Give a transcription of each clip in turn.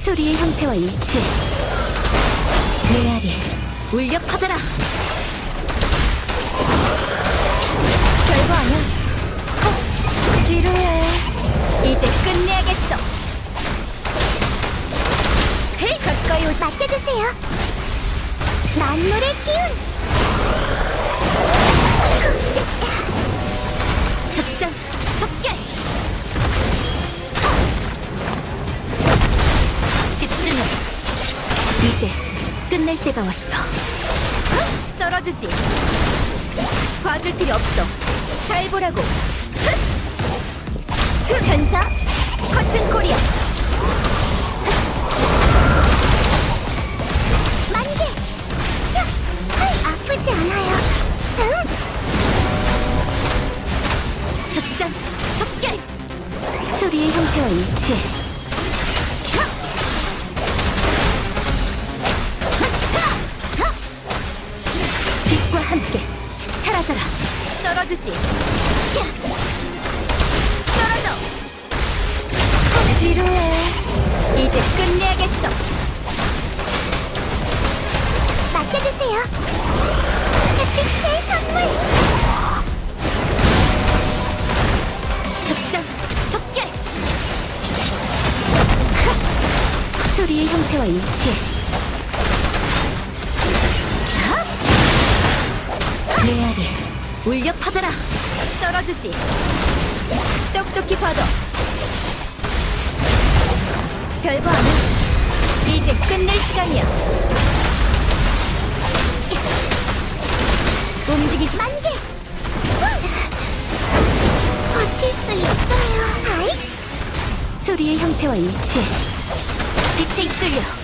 소리의 형태와 일치해 메아리 울려 퍼져라 별거 아니야. 어, 지루해. 이제 끝내야겠어. 헤이 가까이 오지. 맡겨주세요. 만물의 기운 끝낼 때가 왔어. 썰어주지. 봐줄 필요 없어. 잘 보라고. 변사 커튼 코리아. 만개. 아프지 않아요. 응? 습장 습결. 소리의 형태와 일치해 사라져라. 썰어주지. 야! 떨어져. 지루해. 이제 끝내야겠어. 맡겨주세요. 햇빛의 선물. 습장 습결. 소리의 형태와 일치해 메아리 울려 퍼져라. 썰어주지. 똑똑히 봐도. 별거 아니야 이제 끝낼 시간이야. 움직이지 만개 버틸 수 있어요. 아이. 소리의 형태와 일치해 빛에 이끌려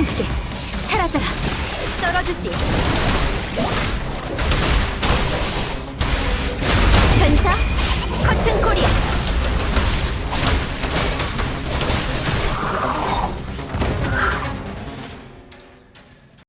함께 사라져라. 썰어주지